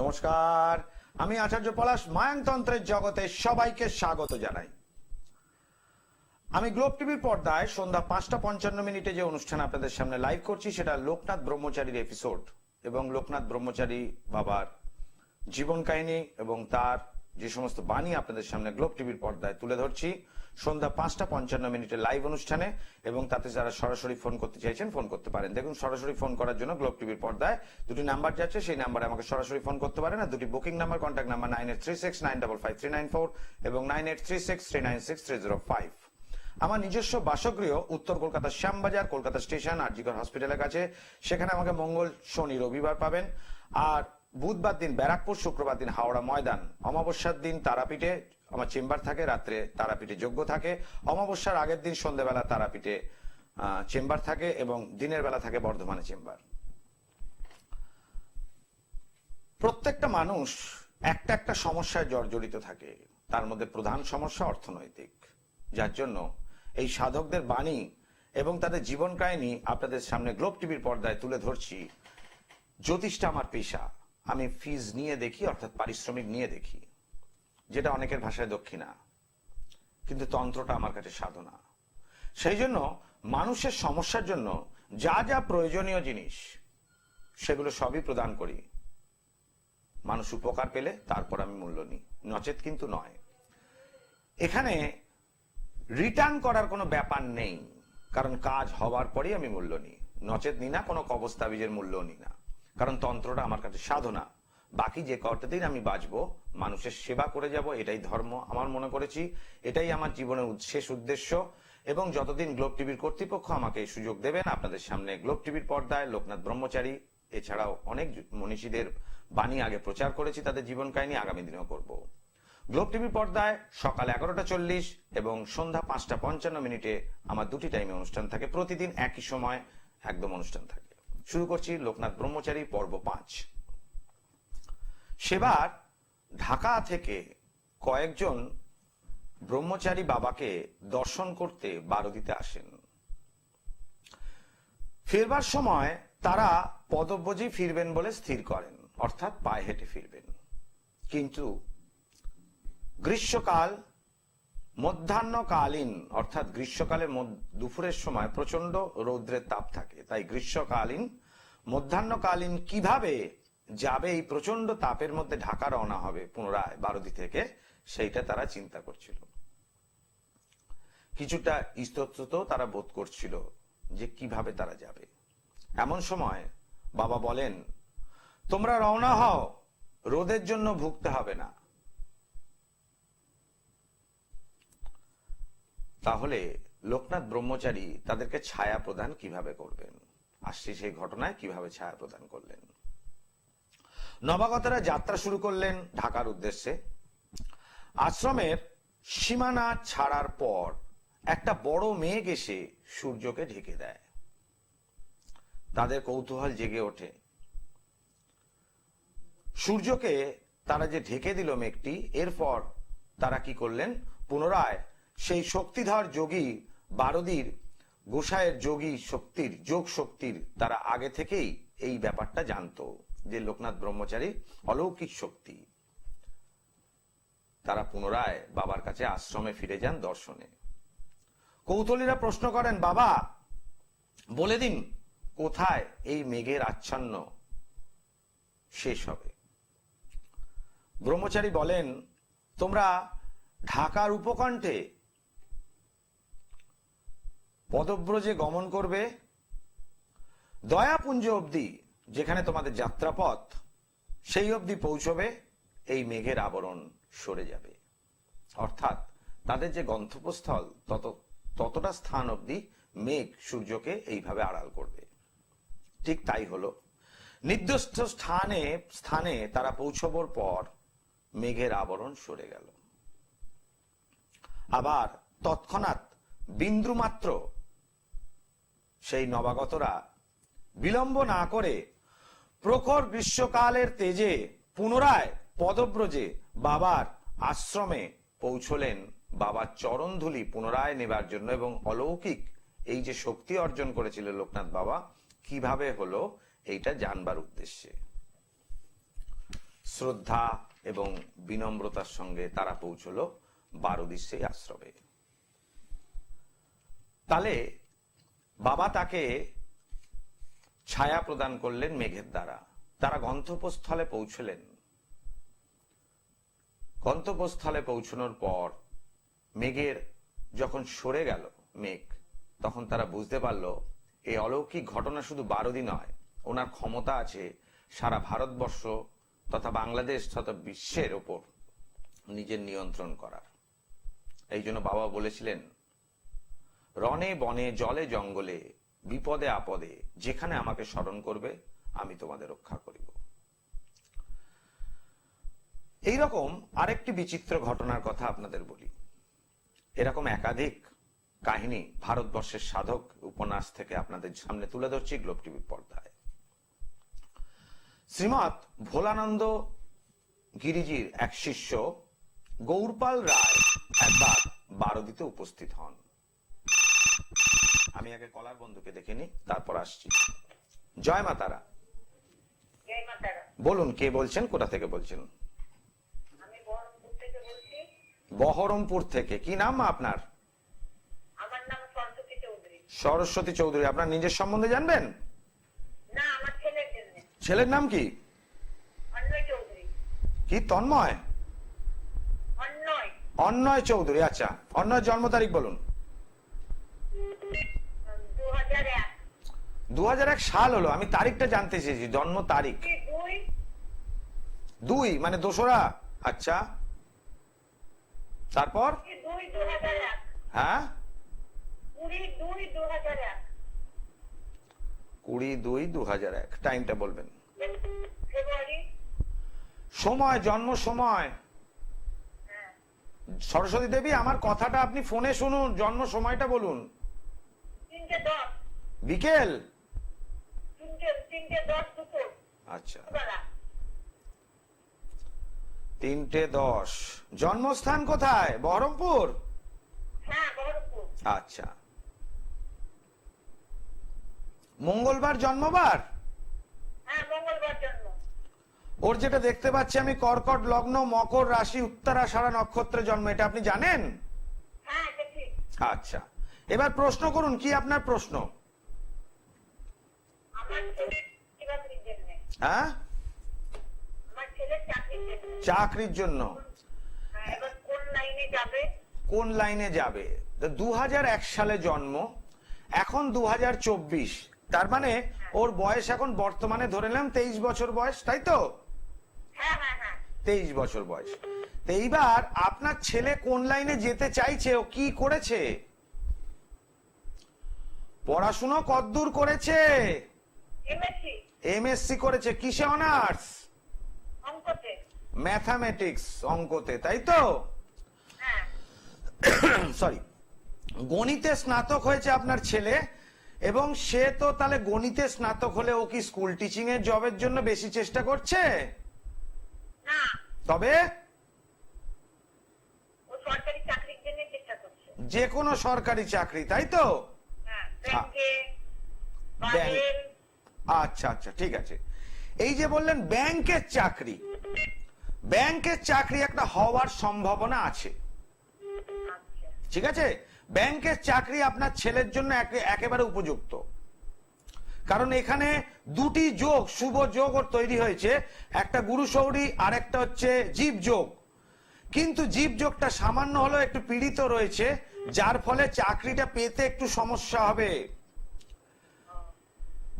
নমস্কার, আমি আচার্য পলাশ, মায়াংতন্ত্রের জগতে সবাইকে স্বাগত জানাই। আমি গ্লোব টিভির পর্দায় সন্ধ্যা পাঁচটা পঞ্চান্ন মিনিটে যে অনুষ্ঠান আপনাদের সামনে লাইভ করছি, সেটা লোকনাথ ব্রহ্মচারীর এপিসোড এবং লোকনাথ ব্রহ্মচারী বাবার জীবন কাহিনী এবং তার যে সমস্ত বাণী আপনাদের সামনে গ্লোব টিভির পর্দায় তুলে ধরছি। সন্ধ্যা পাঁচটা পঞ্চান্ন মিনিটের লাইভ অনুষ্ঠানে এবং তাতে যারা সরাসরি ফোন করতে চাইছেন, ফোন করতে পারেন। দেখুন, সরাসরি ফোন করার জন্য গ্লোব টিভির পর্দায় দুটি নাম্বার যাচ্ছে, সেই নাম্বারে আমাকে সরাসরি ফোন করতে পারেন আর দুটি booking number contact number nine eight three six nine double five three nine four এবং nine eight three six three nine six three zero five. আমার নিজস্ব বাসগৃহ উত্তর কলকাতার শ্যামবাজার, কলকাতা স্টেশন, আরজিকর হসপিটালের কাছে। সেখানে আমাকে মঙ্গল, শনি, রবিবার পাবেন। আর বুধবার দিন ব্যারাকপুর, শুক্রবার দিন হাওড়া ময়দান। অমাবস্যার দিন তারাপীঠে আমার চেম্বার থাকে, রাত্রে তারাপীঠে যোগ্য থাকে। অমাবস্যার আগের দিন সন্ধ্যেবেলা তারাপীঠে চেম্বার থাকে এবং দিনের বেলা থাকে বর্ধমানে চেম্বার। প্রত্যেকটা মানুষ একটা একটা সমস্যায় জর্জরিত থাকে। তার মধ্যে প্রধান সমস্যা অর্থনৈতিক। যার জন্য এই সাধকদের বাণী এবং তাদের জীবন কাহিনী আপনাদের সামনে গ্লোব টিভির পর্দায় তুলে ধরছি। জ্যোতিষটা আমার পেশা। আমি ফিজ নিয়ে দেখি, অর্থাৎ পারিশ্রমিক নিয়ে দেখি, যেটা অনেকের ভাষায় দক্ষিণা। কিন্তু তন্ত্রটা আমার কাছে সাধনা। সেই জন্য মানুষের সমস্যার জন্য যা যা প্রয়োজনীয় জিনিস, সেগুলো সবই প্রদান করি। মানুষ উপকার পেলে তারপর আমি মূল্য নিই। নচেত কিন্তু নয়। এখানে রিটার্ন করার কোনো ব্যাপার নেই, কারণ কাজ হওয়ার পরেই আমি মূল্য নিই। নচেত নিই না, কোনো কবস্তাবিজের মূল্য নিই না। কারণ তন্ত্রটা আমার কাছে সাধনা। বাকি যে কটা দিন আমি বাঁচবো, মানুষের সেবা করে যাব, এটাই ধর্ম আমার মনে করেছি, এটাই আমার জীবনের শেষ উদ্দেশ্য। এবং যতদিন গ্লোব টিভির কর্তৃপক্ষ আমাকে এই সুযোগ দেবেন আপনাদের সামনে গ্লোব টিভির পর্দায় লোকনাথ ব্রহ্মচারী, এছাড়াও অনেক মনীষীদের বাণী আগে প্রচার করেছি তাদের জীবন কাহিনী আগামী দিনেও করব। গ্লোব টিভির পর্দায় সকাল এগারোটা চল্লিশ এবং সন্ধ্যা পাঁচটা পঞ্চান্ন মিনিটে আমার দুটি টাইমে অনুষ্ঠান থাকে। প্রতিদিন একই সময় একদম অনুষ্ঠান থাকে। শুরু করছি লোকনাথ ব্রহ্মচারী পর্ব পাঁচ। সেবার ঢাকা থেকে কয়েকজন ব্রহ্মচারী বাবাকে দর্শন করতে বারোদিতে আসেন। ফিরবার সময় তারা পদব্রজে ফিরবেন বলে স্থির করেন, অর্থাৎ পায়ে হেঁটে ফিরবেন। কিন্তু গ্রীষ্মকাল মধ্যাহ্নকালীন, অর্থাৎ গ্রীষ্মকালের মধ্য- দুপুরের সময় প্রচণ্ড রৌদ্রের তাপ থাকে। তাই গ্রীষ্মকালীন, মধ্যাহ্নকালীন কীভাবে যাবে এই প্রচণ্ড তাপের মধ্যে ঢাকা রওনা হবে পুনরায় বারোদি থেকে, সেইটা তারা চিন্তা করছিল। কিছুটা ইস্তত তারা বোধ করছিল যে কীভাবে তারা যাবে। এমন সময় বাবা বলেন, তোমরা রওনা হও, রোদের জন্য ভুগতে হবে না। তাহলে লোকনাথ ব্রহ্মচারী তাদেরকে ছায়া প্রদান কীভাবে করবেন? আসছি সেই ঘটনায় কীভাবে ছায়া প্রদান করলেন? নবাগতরা যাত্রা শুরু করলেন ঢাকার উদ্দেশ্যে। আশ্রমের সীমানা ছাড়ার পর একটা বড় মেঘ এসে সূর্যকে ঢেকে দেয়। তাদের কৌতূহল জেগে ওঠে। সূর্যকে তারা যে ঢেকে দিল মেঘটি, এরপর তারা কি করলেন? পুনরায় সেই শক্তিধর যোগী বারদির গোসাইয়ের যোগী শক্তির, যোগ শক্তির তারা আগে থেকেই এই ব্যাপারটা জানতো, যে লোকনাথ ব্রহ্মচারী অলৌকিক শক্তি। তারা পুনরায় বাবার কাছে আশ্রমে ফিরে যান দর্শনে। কৌতলীরা প্রশ্ন করেন, বাবা, বলে দিন, কোথায় এই মেঘের আচ্ছন্ন শেষ হবে? ব্রহ্মচারী বলেন, তোমরা ঢাকার উপকণ্ঠে পদব্রজে গমন করবে, দয়াপুঞ্জ অবধি যেখানে তোমাদের যাত্রাপথ, সেই অবধি পৌঁছবে, এই মেঘের আবরণ সরে যাবে। অর্থাৎ তাদের যে গন্তব্যস্থল, তত, ততটা স্থান অবধি মেঘ সূর্যকে এইভাবে আড়াল করবে। ঠিক তাই হলো। নির্দিষ্ট স্থানে স্থানে তারা পৌঁছবার পর মেঘের আবরণ সরে গেল। আবার তৎক্ষণাৎ বিন্দুমাত্র সেই নবাগতরা বিলম্ব না করে প্রখর গ্রীষ্মকালের তেজে পুনরায় পদব্রজে বাবার আশ্রমে পৌঁছলেন। বাবার চরণধুলি পুনরায় নেবার জন্য এবং অলৌকিক এই যে শক্তি অর্জন করেছিল লোকনাথ বাবা, কীভাবে হলো এইটা জানবার উদ্দেশ্যে। শ্রদ্ধা এবং বিনম্রতার সঙ্গে তারা পৌঁছলো বারুদির সেই আশ্রমে। তাহলে বাবা তাকে ছায়া প্রদান করলেন মেঘের দ্বারা। তারা গন্তব্যস্থলে পৌঁছলেন। গন্তব্যস্থলে পৌঁছানোর পর মেঘের যখন সরে গেল মেঘ, তখন তারা বুঝতে পারল, এই অলৌকিক ঘটনা শুধু বারোদি নয়, ওনার ক্ষমতা আছে সারা ভারতবর্ষ তথা বাংলাদেশ তথা বিশ্বের ওপর নিজের নিয়ন্ত্রণ করার। এই জন্য বাবা বলেছিলেন রনে বনে, জলে, জঙ্গলে, বিপদে, আপদে, যেখানে আমাকে স্মরণ করবে, আমি তোমাদের রক্ষা করিব। এইরকম আরেকটি বিচিত্র ঘটনার কথা আপনাদের বলি। এরকম একাধিক কাহিনী ভারতবর্ষের সাধক উপন্যাস থেকে আপনাদের সামনে তুলে ধরছি গ্লোব টিভির পর্দায়। শ্রীমৎ ভোলানন্দ গিরিজির এক শিষ্য গৌরপাল রায় একবার বারোদিতে উপস্থিত হন। আমি আগে কলার বন্ধুকে দেখে নি তারপর আসছি। জয় মাতারা জয় মাতারা বলুন কে বলছেন কোথা থেকে বলছেন? বহরমপুর থেকে কি নাম মা আপনার? সরস্বতী চৌধুরী। আপনার নিজের সম্বন্ধে জানবেন? ছেলের নাম কি? কি তন্ময়? অন্নয়। চৌধুরী আচ্ছা। অন্নয় জন্ম তারিখ বলুন দু হাজার এক দু হাজার এক সাল হলো আমি তারিখটা জানতে চেয়েছি জন্ম তারিখ। দুই মানে দোসরা। আচ্ছা। তারপর? হ্যাঁ? কুড়ি দুই দু হাজার এক। কুড়ি দুই দু হাজার এক। টাইমটা বলবেন। সময় জন্ম সময়। হ্যাঁ। সরস্বতী দেবী আমার কথাটা আপনি ফোনে শুনুন জন্ম সময়টা বলুন। বিকেল তিনটে তিনটে দশ দুপুর আচ্ছা। তিনটে দশ। জন্মস্থান কোথায়? বহরমপুর? হ্যাঁ আচ্ছা। মঙ্গলবার জন্মবার? হ্যাঁ ওর যেটা দেখতে পাচ্ছি আমি কর্কট লগ্ন মকর রাশি উত্তরা সারা নক্ষত্রে জন্ম। এটা আপনি জানেন? হ্যাঁ আচ্ছা। এবার প্রশ্ন করুন কি আপনার প্রশ্ন আমার ছেলে চাকরির জন্য হ্যাঁ? চাকরির জন্য। কোন লাইনে যাবে? কোন লাইনে যাবে দু সালে জন্ম, এখন দু তার মানে ওর বয়স এখন বর্তমানে ধরে নিলাম তেইশ বছর বয়স, তাই তো? তেইশ বছর বয়স। তো এইবার আপনার ছেলে কোন লাইনে যেতে চাইছে ও কি করেছে? পড়াশুনো কদ্দূর করেছে? এমএসসি করেছে কিসে অনার্স? অঙ্কতে। ম্যাথামেটিক্স অঙ্কতে তাই তো? হ্যাঁ। সরি। গণিতে স্নাতক হয়েছে আপনার ছেলে এবং সে তো তাহলে গণিতে স্নাতক হলে ও কি স্কুল টিচিং এর জবের জন্য বেশি চেষ্টা করছে? তবে? যে কোনো সরকারি চাকরি তাই তো? হ্যাঁ ব্যাংকে ব্যাংক। আচ্ছা আচ্ছা ঠিক আছে। এই যে বললেন ব্যাংকের চাকরি ব্যাংকের চাকরি একটা হওয়ার সম্ভাবনা আছে। ঠিক আছে? ব্যাংকের চাকরি আপনার ছেলের জন্য একেবারে উপযুক্ত। কারণ এখানে দুটি যোগ, শুভ যোগ ওর তৈরি হয়েছে। একটা গুরু সৌরি আর একটা হচ্ছে জীব যোগ। কিন্তু জীব যোগটা সামান্য হলেও একটু পীড়িত রয়েছে, যার ফলে চাকরিটা পেতে একটু সমস্যা হবে।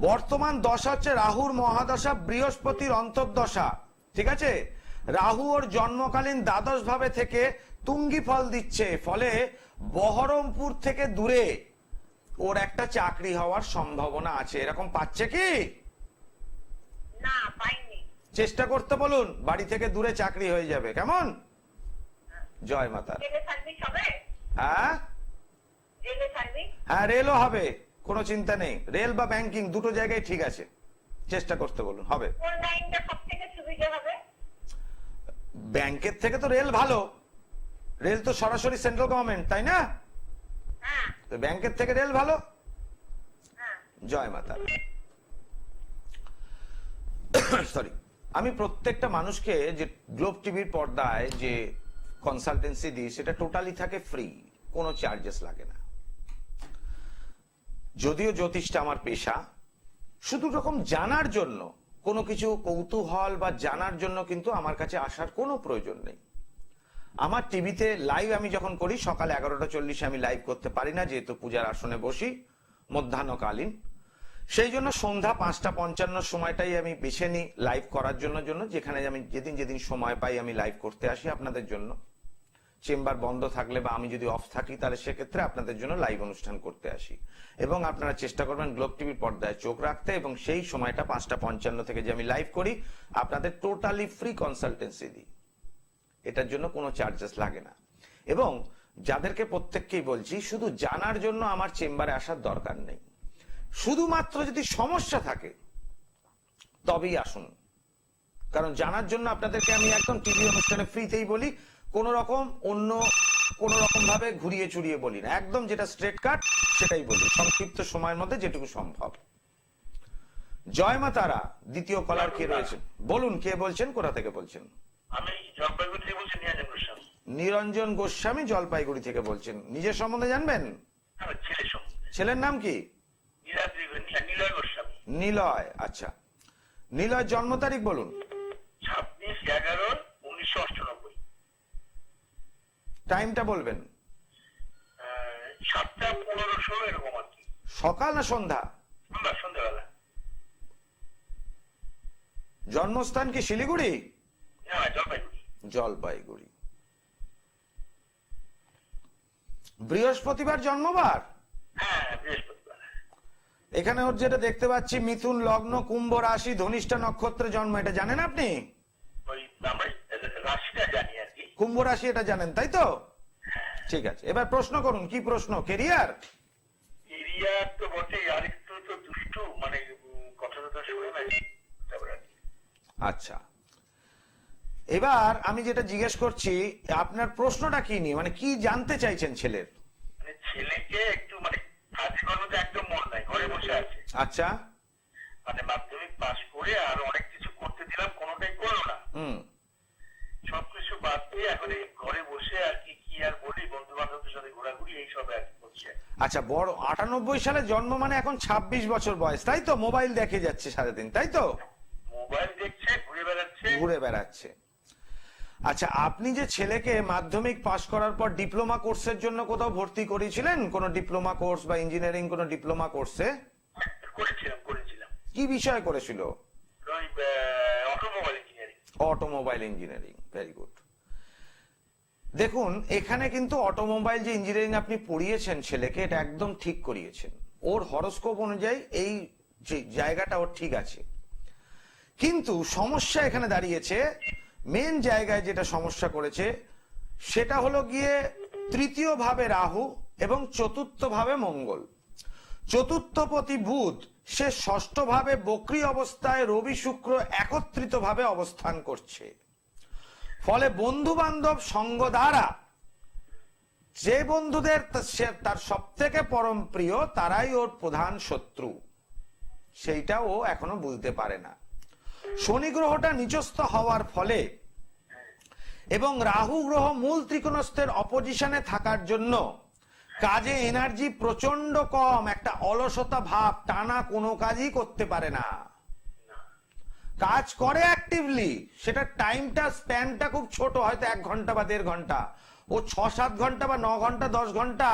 বর্তমান দশা হচ্ছে রাহুর মহাদশা বৃহস্পতির অন্তর্দশা। ঠিক আছে? রাহু ওর জন্মকালীন দ্বাদশ ভাবে থেকে তুঙ্গি ফল দিচ্ছে ফলে বহরমপুর থেকে দূরে ওর একটা চাকরি হওয়ার সম্ভাবনা আছে। এরকম পাচ্ছে কি? চেষ্টা করতে বলুন বাড়ি থেকে দূরে চাকরি হয়ে যাবে। কেমন? জয় মাতা। হ্যাঁ? হ্যাঁ রেলও হবে। কোনো চিন্তা নেই। রেল বা ব্যাংকিং দুটো জায়গায় ঠিক আছে। চেষ্টা করতে বলুন হবে। ব্যাংকের থেকে তো রেল ভালো। রেল তো সরাসরি সেন্ট্রাল গভর্নমেন্ট তাই না? হ্যাঁ। তো ব্যাংকের থেকে রেল ভালো? হ্যাঁ। জয় মাতা সরি আমি প্রত্যেকটা মানুষকে যে গ্লোব টিভির পর্দায় যে কনসালটেন্সি দিই সেটা টোটালি থাকে ফ্রি কোনো চার্জেস লাগে না। যদিও জ্যোতিষটা আমার পেশা, শুধু রকম জানার জন্য, কোনো কিছু কৌতূহল বা জানার জন্য কিন্তু আমার কাছে আসার কোনো প্রয়োজন নেই। আমার টিভিতে লাইভ আমি যখন করি, সকাল এগারোটা চল্লিশে আমি লাইভ করতে পারি না, যেহেতু পূজার আসনে বসি, মধ্যাহ্নকালীন। সেই জন্য সন্ধ্যা পাঁচটা পঞ্চান্ন সময়টাই আমি বেছে নিই লাইভ করার জন্য জন্য যেখানে আমি যেদিন যেদিন সময় পাই আমি লাইভ করতে আসি আপনাদের জন্য। চেম্বার বন্ধ থাকলে বা আমি যদি অফ থাকি, তাহলে সেক্ষেত্রে আপনাদের জন্য লাইভ অনুষ্ঠান করতে আসি। এবং আপনারা চেষ্টা করবেন গ্লোব টিভির পর্দায় চোখ রাখতে এবং সেই সময়টা পাঁচটা পঞ্চান্ন থেকে যে আমি লাইভ করি, আপনাদের টোটালি ফ্রি কনসালটেন্সি দিই। এটার জন্য কোনো চার্জেস লাগে না। এবং যাদেরকে প্রত্যেককেই বলছি, শুধু জানার জন্য আমার চেম্বারে আসার দরকার নেই। শুধুমাত্র যদি সমস্যা থাকে, তবেই আসুন। কারণ জানার জন্য আপনাদেরকে আমি একদম টিভি অনুষ্ঠানে ফ্রিতেই বলি কোন রকম অন্য কোন রকম ভাবে ঘুরিয়ে চুরিয়ে বলি না। একদম যেটা স্ট্রেট কাট সেটাই বলি। সংক্ষিপ্ত সময়ের মধ্যে যেটুকু সম্ভব। জয় মা তারা দ্বিতীয় কলার কে রয়েছেন বলুন কে বলছেন কোথা থেকে বলছেন? আমি জলপাইগুড়ি থেকে বলছি নিরঞ্জন গোস্বামী। জলপাইগুড়ি থেকে বলছেন। নিজের সম্বন্ধে জানবেন? ছেলের নাম কি? নিলয় নিলয় আচ্ছা। নিলয় জন্ম তারিখ বলুন। ছাব্বিশ এগারো উনিশশো টাইমটা বলবেন? সাতটা পনেরো এরকম আর কি। সকাল না সন্ধ্যা? সন্ধ্যাবেলা। জন্মস্থান কি শিলিগুড়ি? হ্যাঁ জলপাইগুড়ি। বৃহস্পতিবার জন্মবার? হ্যাঁ এখানে ওর যেটা দেখতে পাচ্ছি মিথুন লগ্ন কুম্ভ রাশি ধনিষ্ঠা নক্ষত্রে জন্ম এটা জানেন আপনি? কুম্ভ রাশি এটা জানেন তাই তো? ঠিক আছে এবার প্রশ্ন করুন কি প্রশ্ন? কেরিয়ার? এরিয়া তো বটে আরেকটু তো দুষ্টু মানে উম, কথা কথা শুনে। আচ্ছা এবার আমি যেটা জিজ্ঞেস করছি আপনার প্রশ্নটা কি নিয়ে? মানে কি জানতে চাইছেন ছেলের? মানে ছেলেকে একটু মানে কাজে কর্মতে একদম মন নাই ঘরে বসে আছে। আচ্ছা। মানে মাধ্যমিক পাশ করে আর অনেক কিছু করতে দিলাম কোনোটাই করল না হুম সবকিছু বাদ দিয়ে এখন এই ঘরে বসে আর কি কি আর বলি বন্ধু বান্ধবদের সাথে ঘোরাঘুরি এইসব আর কি করছে আচ্ছা বড় আটানব্বই সালে জন্ম মানে এখন ২৬ বছর বয়স। তাই তো? মোবাইল দেখে যাচ্ছে সারাদিন তাই তো? মোবাইল দেখছে ঘুরে বেড়াচ্ছে। ঘুরে বেড়াচ্ছে। আচ্ছা আপনি যে ছেলেকে মাধ্যমিক পাশ করার পর ডিপ্লোমা কোর্সের জন্য কোথাও ভর্তি করেছিলেন? কোন ডিপ্লোমা কোর্স বা ইঞ্জিনিয়ারিং কোন ডিপ্লোমা কোর্সে? করেছিলাম করেছিলাম। কি বিষয় করেছিল? Automobile engineering. Automobile engineering very good. দেখুন, এখানে কিন্তু অটোমোবাইল যে ইঞ্জিনিয়ারিং আপনি পড়িয়েছেন ছেলেকে, এটা একদম ঠিক করিয়েছেন। ওর হরস্কোপ অনুযায়ী এই যে জায়গাটা ওর ঠিক আছে। কিন্তু সমস্যা এখানে দাঁড়িয়েছে মেন জায়গায় যেটা সমস্যা করেছে, সেটা হলো গিয়ে তৃতীয় ভাবে রাহু এবং চতুর্থ ভাবে মঙ্গল। চতুর্থপতি বুধ, সে ষষ্ঠ ভাবে বক্রি অবস্থায় রবি শুক্র একত্রিত ভাবে অবস্থান করছে। ফলে বন্ধু বান্ধব সঙ্গ দ্বারা যে বন্ধুদের তার সব থেকে পরম প্রিয়, তারাই ওর প্রধান শত্রু। সেইটা ও এখনও বুঝতে পারে না। শনি গ্রহটা নিচস্থ হওয়ার ফলে এবং রাহু গ্রহ মূল ত্রিকোণস্থের অপোজিশনে থাকার জন্য কাজে এনার্জি প্রচণ্ড কম, একটা অলসতা ভাব টানা কোনো কাজই করতে পারে না। কাজ করে অ্যাক্টিভলি সেটা টাইমটা স্প্যানটা খুব ছোট হয়তো এক ঘণ্টা বা দেড় ঘণ্টা। ও ছ সাত ঘণ্টা বা ন ঘণ্টা দশ ঘণ্টা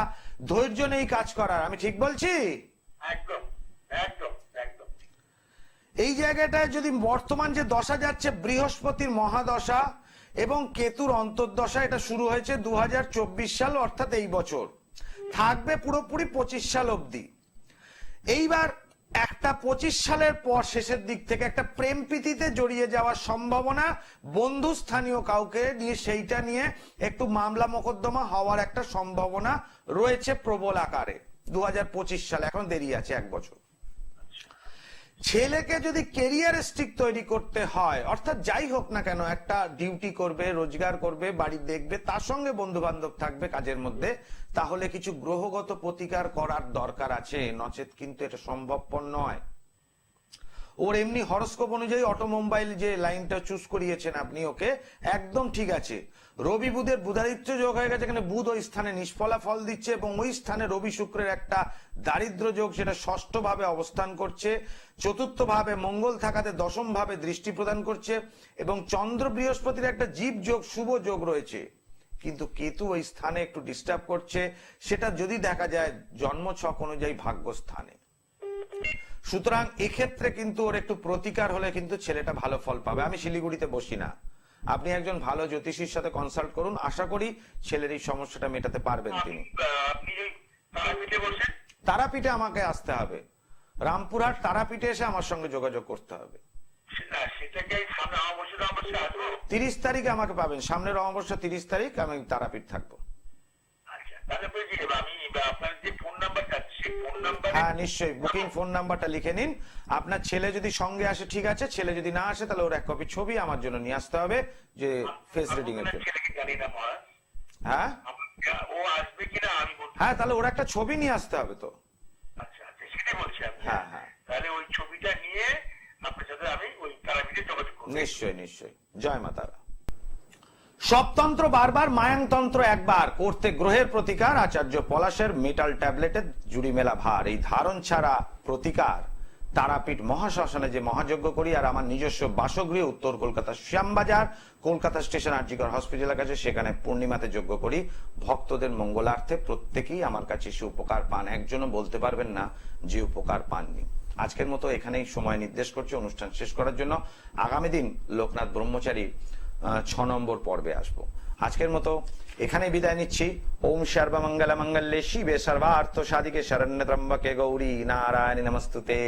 ধৈর্য নেই কাজ করার। আমি ঠিক বলছি? একদম একদম একদম। এই জায়গাটায় যদি বর্তমান যে দশা যাচ্ছে বৃহস্পতির মহাদশা এবং কেতুর অন্তর্দশা এটা শুরু হয়েছে দু হাজার চব্বিশ সাল অর্থাৎ এই বছর। থাকবে পুরোপুরি পঁচিশ সাল অবধি। এইবার একটা পঁচিশ সালের পর শেষের দিক থেকে একটা প্রেম প্রীতিতে জড়িয়ে যাওয়ার সম্ভাবনা বন্ধু স্থানীয় কাউকে নিয়ে, সেইটা নিয়ে একটু মামলা মোকদ্দমা হওয়ার একটা সম্ভাবনা রয়েছে প্রবল আকারে। দু সালে, এখন দেরি আছে এক বছর। ছেলেকে যদি কেরিয়ার স্টিক তৈরি করতে হয়, অর্থাৎ যাই হোক না কেন, একটা ডিউটি করবে, রোজগার করবে, বাড়ি দেখবে, তার সঙ্গে বন্ধু বান্ধব থাকবে কাজের মধ্যে, তাহলে কিছু গ্রহগত প্রতিকার করার দরকার আছে। নচেত কিন্তু এটা সম্ভবপর নয়। ওর এমনি হরস্কোপ অনুযায়ী অটোমোবাইল যে লাইনটা চুজ করিয়েছেন আপনি ওকে, একদম ঠিক আছে। রবি বুধের বুধাদিত্য যোগ হয়ে গেছে এখানে বুধ ওই স্থানে নিষ্ফলা ফল দিচ্ছে এবং ওই স্থানে রবি শুক্রের একটা দারিদ্র যোগ সেটা ষষ্ঠ ভাবে অবস্থান করছে চতুর্থ ভাবে মঙ্গল থাকাতে দশম ভাবে দৃষ্টি প্রদান করছে এবং চন্দ্র বৃহস্পতির একটা জীব যোগ, শুভ যোগ রয়েছে। কিন্তু কেতু ওই স্থানে একটু ডিস্টার্ব করছে, সেটা যদি দেখা যায় জন্ম ছক অনুযায়ী ভাগ্য স্থানে সুতরাং এক্ষেত্রে কিন্তু ওর একটু প্রতিকার হলে কিন্তু ছেলেটা ভালো ফল পাবে। আমি শিলিগুড়িতে বসি না। আপনি একজন ভালো জ্যোতিষীর সাথে কনসাল্ট করুন। আশা করি ছেলের এই সমস্যাটা মেটাতে পারবেন তিনি। তারাপীঠে আমাকে আসতে হবে। রামপুরহাট তারাপীঠে এসে আমার সঙ্গে যোগাযোগ করতে হবে। তিরিশ তারিখে আমাকে পাবেন। সামনের অমাবস্যা তিরিশ তারিখ আমি তারাপীঠ থাকব। আচ্ছা হ্যাঁ নিশ্চয়ই। বুকিং ফোন নাম্বারটা লিখে নিন। আপনার ছেলে যদি সঙ্গে আসে ঠিক আছে। ছেলে যদি না আসে তাহলে ওর এক কপি ছবি আমার জন্য নিয়ে আসতে হবে যে ফেস রিডিং এর জন্য। হ্যাঁ? হ্যাঁ তাহলে ওর একটা ছবি নিয়ে আসতে হবে তো। আচ্ছা আচ্ছা হ্যাঁ, হ্যাঁ। তাহলে ওই ছবিটা নিয়ে আপনার সাথে আমি ওই তারাপীঠে যোগাযোগ করব নিশ্চয়ই নিশ্চয়ই। জয় মাতারা সবতন্ত্র বারবার, মায়াংতন্ত্র একবার। করতে গ্রহের প্রতিকার, আচার্য পলাশের মেটাল ট্যাবলেটের জুড়ি মেলা ভার। এই ধারণ ছাড়া প্রতিকার। তারাপীঠ মহাশ্মশানে যে মহাযজ্ঞ করি, আর আমার নিজস্ব বাসগৃহ উত্তর কলকাতা শ্যামবাজার, কলকাতা স্টেশন আরজিকর হসপিটালের কাছে, সেখানে পূর্ণিমাতে যজ্ঞ করি। ভক্তদের মঙ্গলার্থে প্রত্যেকেই আমার কাছে সে উপকার পান। একজনও বলতে পারবেন না যে উপকার পাননি। আজকের মতো এখানেই সময় নির্দেশ করছে। অনুষ্ঠান শেষ করার জন্য আগামী দিন লোকনাথ ব্রহ্মচারী ছ নম্বর পর্বে আসব। আজকের মতো এখানে বিদায় নিচ্ছি। ওম সর্বমঙ্গল মঙ্গলে শিবে সর্বার্থ সাধিকে শরণ্য ত্রম্বকে গৌরী নারায়ণী নমস্তুতে।